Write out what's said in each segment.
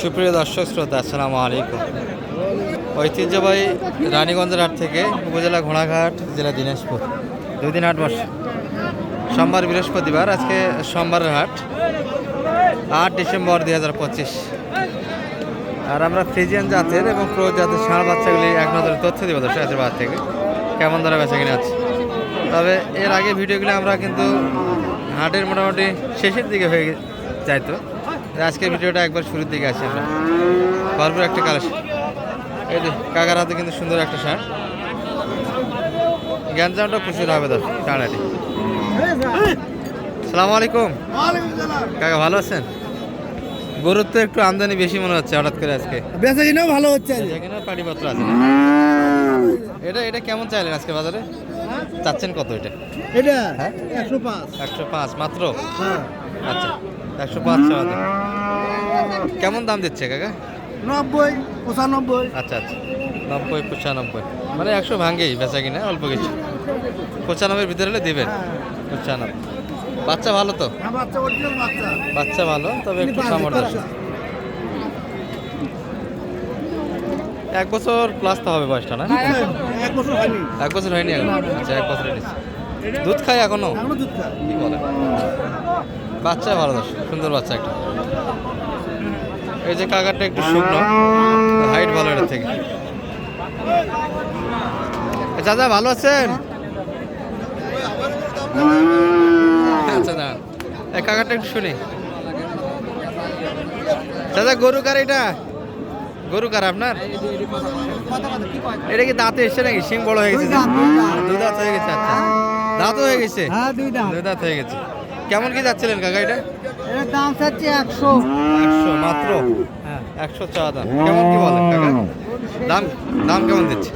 সুপ্রিয় দর্শক, শ্রোতা, আসসালামু আলাইকুম। ঐতিহ্যবাহী রানীগঞ্জের হাট থেকে উপজেলা ঘোড়াঘাট, জেলা দিনাজপুর। দুই দিন হাট বসে সোমবার বৃহস্পতিবার, আজকে সোমবারের হাট। আট ডিসেম্বর দুই হাজার পঁচিশ। আর আমরা ফ্রিজিয়ান জাতের এবং প্রো জাতের ষাঁড় বাচ্চাগুলি এক নজরে তথ্য দিব দর্শক বাজার থেকে। কেমন ধরা বেচা কিনে আছে তবে এর আগে ভিডিওগুলো আমরা কিন্তু হাটের মোটামুটি শেষের দিকে হয়ে যাইতো আজকের ভিডিওটা একবার শুরুর দিকে আসি আমরা। ভরপুর একটা কালেকশন এই যে কাকার হাতে কিন্তু সুন্দর একটা শার্ট। গ্যাঞ্জামটা প্রচুর হবে দশ কানাটি সালাম আলাইকুম। কাকা ভালো আছেন? গরুর তো একটু আমদানি বেশি মনে হচ্ছে হঠাৎ করে আজকে। বেচা কিনাও ভালো হচ্ছে পাটিপত্র আছে। না? এটা এটা কেমন চাইলেন আজকে বাজারে? চাচ্ছেন কত এটা? এটা হ্যাঁ? একশো পাঁচ। একশো পাঁচ মাত্র? হ্যাঁ। আচ্ছা। একশো পাঁচ টাকা কেমন দাম দিচ্ছে কাকা? নব্বই পঁচানব্বই। আচ্ছা আচ্ছা। নব্বই পঁচানব্বই। মানে একশো ভাঙ্গেই বেচা কিনা অল্প কিছু। পঁচানব্বই ভিতরে হলে দেবেন? পঁচানব্বই। বাচ্চা ভালো তো? হ্যাঁ বাচ্চা ভালো তবে একটু সামর্থ্য। এক বছর প্লাস তো হবে বয়সটা না? এক বছর হয়নি। এক বছর হয়নি এখন? আচ্ছা এক বছর হয়েছে দুধ খায় এখনও? এখনও দুধ খায়। কি বলে? বাচ্চা ভালো দর্শক সুন্দর বাচ্চা একটা। এই যে কাকারটা একটু শুকনো হাইট ভালো এটার থেকে। চাচা ভালো আছেন? আচ্ছা দাঁড়ান। এই কাকারটা একটু শুনি। চাচা গরু কার এটা? গরু কার আপনার? এটা কি দাঁতে এসছে নাকি? শিং বড় হয়ে গেছে? দুই দাঁত হয়ে গেছে আচ্ছা। দাঁত হয়ে গেছে? দুই দাঁত হয়ে গেছে। কেমন কি যাচ্ছিলেন কাকা এটা? এর দাম চাচ্ছি একশো। একশো মাত্র? হ্যাঁ। একশো চা দাম। কেমন কি বলেন কাকা? দাম দাম কেমন দিচ্ছে?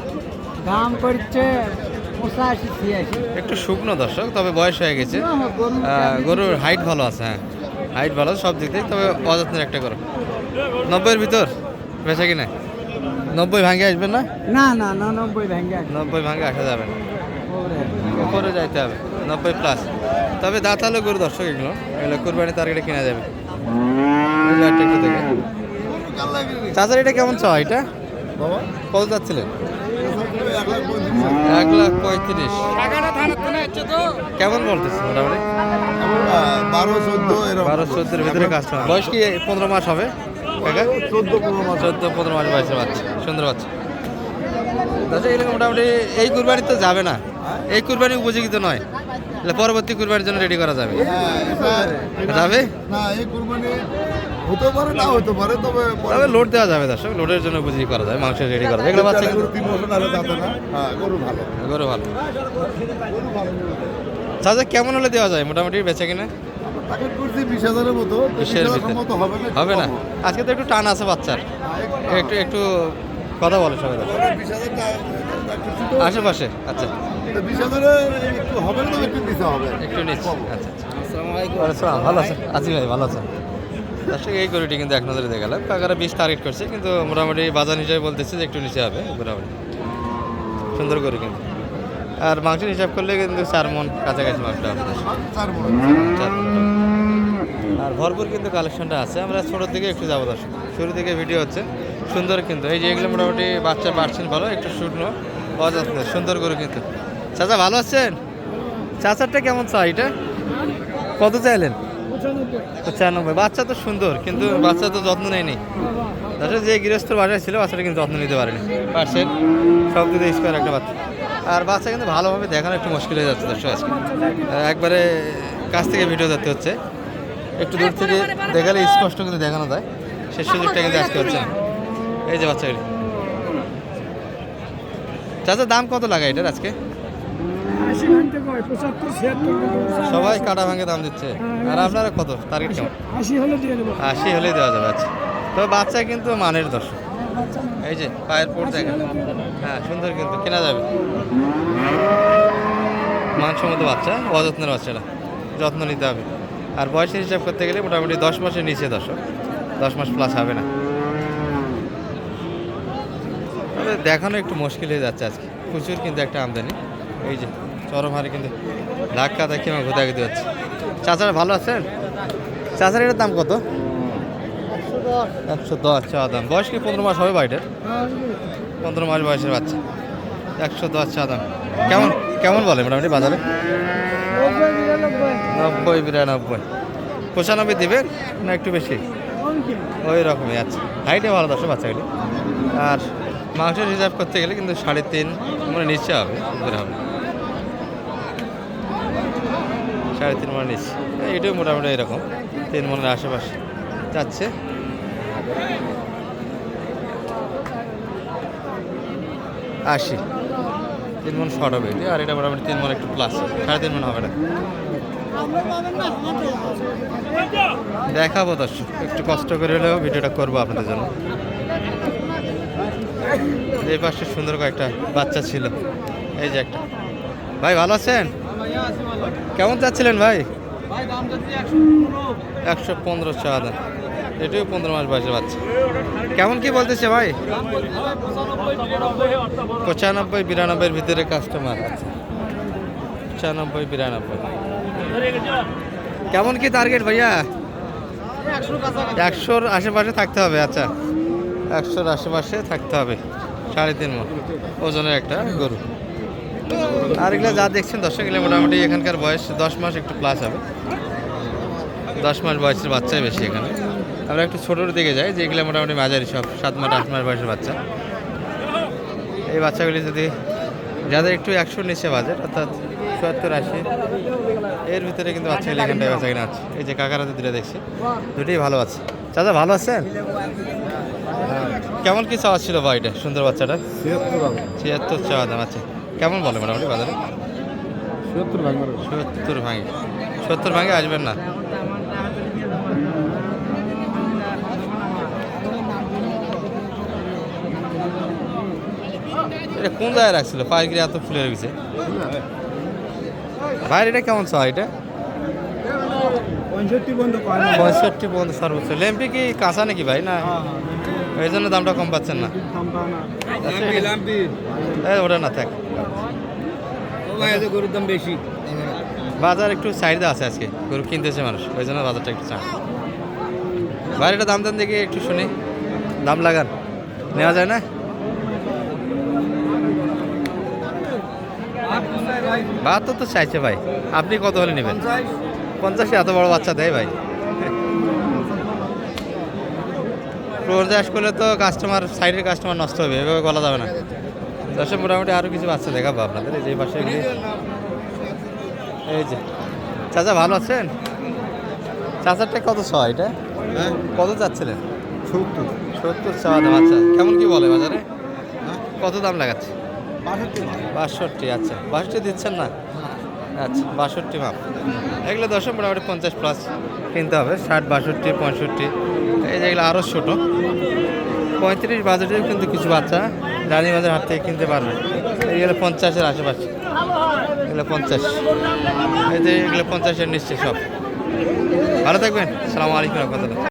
দাম করছে একটু শুকনো দর্শক তবে বয়স হয়ে গেছে। গরুর হাইট ভালো। আছে হ্যাঁ। হাইট ভালো সব দিক থেকে তবে অযত্নের একটা গরু। নব্বইয়ের ভিতর? বেচা কিনা? নব্বই ভাঙে আসবেন না? না না না নব্বই ভেঙে নব্বই ভাঙে আসা যাবে না। উপরে যাইতে হবে। নব্বই প্লাস তবে দাঁতালো গরু দর্শক এগুলো। এগুলো কোরবানি টার্গেটে কেনা যাবে। চাচার এটা কেমন চাওয়া এটা? কত যাচ্ছিলেন এক লাখ পঁয়ত্রিশ। কেমন বলতেছে মোটামুটি? বারো চোদ্দ বারো চোদ্দের ভিতরে কাস্টমার বয়স কি পনেরো মাস হবে? চোদ্দ পনেরো মাস চোদ্দ পনেরো মাস বয়সের বাচ্চা। সুন্দর বাচ্চা। দাদা এরকম মোটামুটি এই কুরবানি তো যাবে না। এই কুরবানি উপযোগী তো নয়। পরবর্তী কুরবানির জন্য রেডি করা যাবে। হ্যাঁ, যাবে? না এই কুরবানি হতে পারে না হতে পারে তবে তবে লোড দেওয়া যাবে দর্শক লোডের জন্য উপযোগী করা যাবে মাংস রেডি করা যাবে। এগুলো বাচ্চা গরু তিন বছর আগে যাবে না। হ্যাঁ গরু ভালো। গরু ভালো। চাচা কেমন হলে দেওয়া যায়? মোটামুটি বেচে কিনা? হবে না আজকে তো একটু টান আছে বাচ্চার। একটু একটু কথা বলে সবাই। আশেপাশে আচ্ছা। বিশ হাজারের একটু হবে না তবে একটু দিতে হবে। একটু নিচ্ছি। আচ্ছা আচ্ছা। ভালো আছে আজি ভাই ভালো আছেন। দর্শক এই গরুটি কিন্তু এক নজরে দেখে গেলাম কাকারা বিশ টার্গেট করছে কিন্তু মোটামুটি বাজার হিসাবে বলতেছে যে একটু নিচে হবে মোটামুটি সুন্দর গরু কিন্তু। আর মাংসের হিসাব করলে কিন্তু চার মন কাছাকাছি মাংস হবে দর্শক। চার মণ। চার মণ হবে। আর ভরপুর কিন্তু কালেকশনটা আছে। আমরা ছোটোর দিকে একটু যাব দর্শক। শুরু থেকে ভিডিও হচ্ছে। সুন্দর কিন্তু। এই যে এগুলো মোটামুটি বাচ্চা পাচ্ছেন ভালো একটু শুকনো। অযত্ন সুন্দর করে কিন্তু। চাচা ভালো আছেন? চাচারটা কেমন চা এটা? কত চাইলেন? পঁচানব্বই। বাচ্চা তো সুন্দর, কিন্তু বাচ্চা তো যত্ন নেয়নি আসলে যে গৃহস্থর বাসায় ছিল, বাচ্চাটা কিন্তু যত্ন নিতে পারেনি। পার্সেল সব দিতে স্কোয়ার একটা বাচ্চা। আর বাচ্চা কিন্তু ভালোভাবে দেখানো একটু মুশকিল হয়ে যাচ্ছে দর্শক আজকে। একবারে কাছ থেকে ভিডিও দেখতে হচ্ছে। একটু দূর থেকে দেখালে স্পষ্ট কিন্তু দেখানো যায়। সে সুযোগটা কিন্তু আজকে হচ্ছে এই যে বাচ্চাগুলি। চাচা, দাম কত লাগায় এটার আজকে? সবাই কাটা ভাঙে দাম দিচ্ছে। আর আপনারা কত? টার্গেট কেমন? আশি হলে দিয়ে দেবো। আশি হলেই দেওয়া যাবে আচ্ছা। তো বাচ্চা কিন্তু মানের দর্শক। এই যে পায়ের পোট দেখেন। হ্যাঁ সুন্দর কিন্তু কেনা যাবে। মানসম্মত বাচ্চা অযত্নের বাচ্চাটা। যত্ন নিতে হবে। আর বয়সের হিসাব করতে গেলে মোটামুটি দশ মাসের নিচে দর্শক। দশ মাস প্লাস হবে না। তবে দেখানো একটু মুশকিল হয়ে যাচ্ছে আজকে। প্রচুর কিন্তু একটা আমদানি। এই যে, চরম হারে কিন্তু ধাক্কা দেখি আমার ঘুরে দিতে হচ্ছে চাচারা ভালো আছেন? চাচার এটার দাম কত? একশো দশ চা দাম। বয়স কি পনেরো মাস হবে বাড়িটার? পনেরো মাস বয়সের বাচ্চা। একশো দশ চা দাম। কেমন কেমন বলে মোটামুটি বাজারে? নব্বই, বিরানব্বই। পঁচানব্বই দিবেন না একটু বেশি? ওই রকমই আচ্ছা। হাইটে ভালো দশ বাচ্চাগুলি। আর মাংসের রিজার্ভ করতে গেলে কিন্তু সাড়ে তিন মানে নিচে হবে হবে না। সাড়ে তিন মানে নিচে। এইটাও মোটামুটি এরকম, তিন মনের আশেপাশে। যাচ্ছে। আশি। তিন মন শর্ট হবে আর এটা মোটামুটি তিন মন একটু প্লাস সাড়ে তিন মন হবে না দেখাবো দর্শক, একটু কষ্ট করে হলেও ভিডিওটা করব আপনাদের জন্য। এই পাশে সুন্দর কয়েকটা বাচ্চা ছিল। এই যে একটা। ভাই, ভালো আছেন? কেমন যাচ্ছিলেন ভাই? একশো পনেরো। চা দাম এটাও পনেরো মাস বয়সের বাচ্চা। কেমন কি বলতেছে ভাই? পঁচানব্বই বিরানব্বইয়ের ভিতরে কাস্টমার আছে। পঁচানব্বই বিরানব্বই। কেমন কি টার্গেট ভাইয়া? একশোর আশেপাশে থাকতে হবে আচ্ছা। একশোর আশেপাশে থাকতে হবে। সাড়ে তিন মন। ওজনের একটা গরু। আর এগুলো যা দেখছেন দর্শক এগুলো মোটামুটি এখানকার বয়স দশ মাস একটু প্লাস হবে। দশ মাস বয়সের বাচ্চাই বেশি এখানে। আমরা একটু ছোটোর দিকে যাই যেগুলো মোটামুটি মাঝারি সব সাত মাস আট মাস বয়সের বাচ্চা। এই বাচ্চাগুলি যদি যাদের একটু একশোর নিচে বাজেট অর্থাৎ চুয়াত্তর আশি এর ভিতরে কিন্তু বাচ্চাগুলি এখানটায় বাচ্চা কিনা আছে। এই যে কাকারাতে দুটো দেখছি দুটোই ভালো আছে। চাচা ভালো আছেন? কেমন কি চাওয়া ছিল বা এটা সুন্দর বাচ্চাটা ছিয়াত্তর চাওয়া দাম আছে। কেমন বলে মোটামুটি বাজারে? ছিয়াত্তর ভাঙ সত্তর ভাঙে। সত্তর ভাঙে আসবেন না? এটা কোন জায়গায় রাখছিল? পাইকারি এত ফুলের গেছে। ভাই এটা কেমন চা এটা? পঁয়ষট্টি পর্যন্ত সর্বোচ্চ। লেম্পি কি কাঁচা নাকি ভাই? না। এই জন্য দামটা কম পাচ্ছেন না। ওটা না, থাক। গরুর দাম বেশি বাজার একটু চাহিদা আছে আজকে, গরু কিনতেছে মানুষ, ওই জন্য বাজারটা একটু চাপ। বাইরেটা দাম দাম দেখি একটু শুনি। দাম লাগান। নেওয়া যায় না? বাহাত্তর তো চাইছে ভাই। আপনি কত হলে নেবেন? পঞ্চাশে, এত বড় বাচ্চা দেয় ভাই। প্রোরদাস করলে তো কাস্টমার সাইডের কাস্টমার নষ্ট হবে এভাবে বলা যাবে না। দশে মোটামুটি আরও কিছু বাচ্চা দেখাবো আপনাদের এই যে পাশে এই যে। চাচা ভালো আছেন? চাচারটা কত ছ এটা? কত চাচ্ছিলেন? সত্তর। সত্তর চাওয়া দাম আচ্ছা। কেমন কি বলে বাজারে? কত দাম লাগাচ্ছে? বাষট্টি। বাষট্টি আচ্ছা। বাষট্টি দিচ্ছেন না? আচ্ছা বাষট্টি মাপ। এগুলো দশম মোটামুটি পঞ্চাশ প্লাস কিনতে হবে ষাট বাষট্টি পঁয়ষট্টি। এই যেগুলো আরও ছোটো, পঁয়ত্রিশ বাজেটেও কিন্তু কিছু বাচ্চা রানী বাজার হাত থেকে কিনতে পারবে। এইগুলো পঞ্চাশের আশেপাশে। এগুলো পঞ্চাশ। এই যে এগুলো পঞ্চাশের নিশ্চয় সব। ভালো থাকবেন। সালামু আলাইকুম রহমতুল্লাহ।